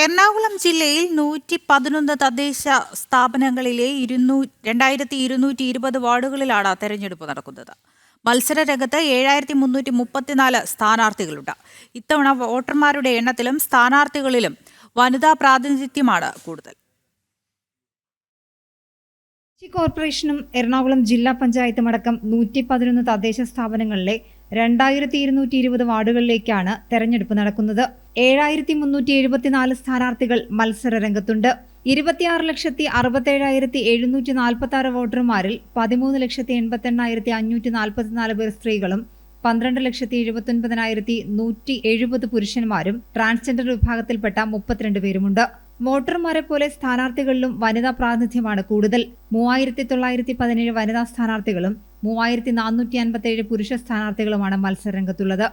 എറണാകുളം ജില്ലയിൽ നൂറ്റി പതിനൊന്ന് തദ്ദേശ സ്ഥാപനങ്ങളിലെ ഇരുന്നൂ രണ്ടായിരത്തി ഇരുന്നൂറ്റി ഇരുപത് വാർഡുകളിലാണ് തെരഞ്ഞെടുപ്പ് നടക്കുന്നത്. മത്സര രംഗത്ത് ഏഴായിരത്തി മുന്നൂറ്റി മുപ്പത്തിനാല് സ്ഥാനാർത്ഥികളുണ്ട്. ഇത്തവണ വോട്ടർമാരുടെ എണ്ണത്തിലും സ്ഥാനാർത്ഥികളിലും വനിതാ പ്രാതിനിധ്യമാണ് കൂടുതൽ. കൊച്ചി കോർപ്പറേഷനും എറണാകുളം ജില്ലാ പഞ്ചായത്തും അടക്കം നൂറ്റി പതിനൊന്ന് തദ്ദേശ സ്ഥാപനങ്ങളിലെ രണ്ടായിരത്തി ഇരുന്നൂറ്റി ഇരുപത് വാർഡുകളിലേക്കാണ് തെരഞ്ഞെടുപ്പ് നടക്കുന്നത്. ഏഴായിരത്തി മുന്നൂറ്റി എഴുപത്തിനാല് സ്ഥാനാർത്ഥികൾ മത്സര രംഗത്തുണ്ട് ഇരുപത്തിയാറ് ലക്ഷത്തി അറുപത്തേഴായിരത്തി എഴുന്നൂറ്റി നാൽപ്പത്തി ആറ് വോട്ടർമാരിൽ പതിമൂന്ന് ലക്ഷത്തി എൺപത്തെണ്ണായിരത്തി അഞ്ഞൂറ്റി നാൽപ്പത്തിനാല് പേർ സ്ത്രീകളും പന്ത്രണ്ട് ലക്ഷത്തി എഴുപത്തൊൻപതിനായിരത്തി നൂറ്റി എഴുപത് പുരുഷന്മാരും ട്രാൻസ്ജെൻഡർ വിഭാഗത്തിൽപ്പെട്ട മുപ്പത്തിരണ്ട് പേരുമുണ്ട്. വോട്ടർമാരെ പോലെ സ്ഥാനാർത്ഥികളിലും വനിതാ പ്രാതിനിധ്യമാണ് കൂടുതൽ. മൂവായിരത്തി തൊള്ളായിരത്തി പതിനേഴ് വനിതാ സ്ഥാനാർത്ഥികളും മൂവായിരത്തി നാനൂറ്റി അൻപത്തേഴ് പുരുഷ സ്ഥാനാർത്ഥികളുമാണ് മത്സരരംഗത്തുള്ളത്.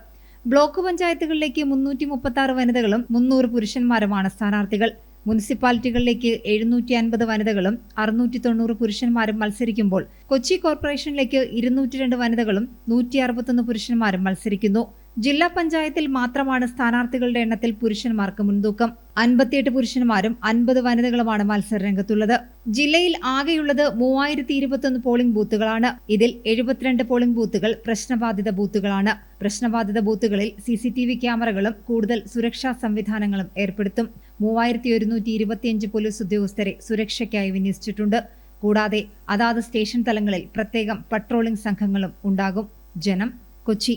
ബ്ലോക്ക് പഞ്ചായത്തുകളിലേക്ക് മുന്നൂറ്റി മുപ്പത്തി ആറ് വനിതകളും മുന്നൂറ് പുരുഷന്മാരുമാണ് സ്ഥാനാർത്ഥികൾ. മുനിസിപ്പാലിറ്റികളിലേക്ക് എഴുന്നൂറ്റി അൻപത് വനിതകളും അറുന്നൂറ്റി തൊണ്ണൂറ് പുരുഷന്മാരും മത്സരിക്കുമ്പോൾ കൊച്ചി കോർപ്പറേഷനിലേക്ക് ഇരുന്നൂറ്റി രണ്ട് വനിതകളും നൂറ്റി അറുപത്തൊന്ന് പുരുഷന്മാരും മത്സരിക്കുന്നു. ജില്ലാ പഞ്ചായത്തിൽ മാത്രമാണ് സ്ഥാനാർത്ഥികളുടെ എണ്ണത്തിൽ പുരുഷന്മാർക്ക് മുൻതൂക്കം. അൻപത്തിയെട്ട് പുരുഷന്മാരും അൻപത് വനിതകളുമാണ് മത്സരരംഗത്തുള്ളത് ജില്ലയിൽ ആകെയുള്ളത് മൂവായിരത്തി ഇരുപത്തൊന്ന് പോളിംഗ് ബൂത്തുകളാണ്. ഇതിൽ എഴുപത്തിരണ്ട് പോളിംഗ് ബൂത്തുകൾ പ്രശ്നബാധിത ബൂത്തുകളാണ്. പ്രശ്നബാധിത ബൂത്തുകളിൽ സി സി ടി വി ക്യാമറകളും കൂടുതൽ സുരക്ഷാ സംവിധാനങ്ങളും ഏർപ്പെടുത്തും. മൂവായിരത്തി ഒരുന്നൂറ്റി ഇരുപത്തിയഞ്ച് പോലീസ് ഉദ്യോഗസ്ഥരെ സുരക്ഷയ്ക്കായി വിന്യസിച്ചിട്ടുണ്ട്. കൂടാതെ അതാത് സ്റ്റേഷൻ തലങ്ങളിൽ പ്രത്യേകം പട്രോളിംഗ് സംഘങ്ങളും ഉണ്ടാകും. ജനം കൊച്ചി.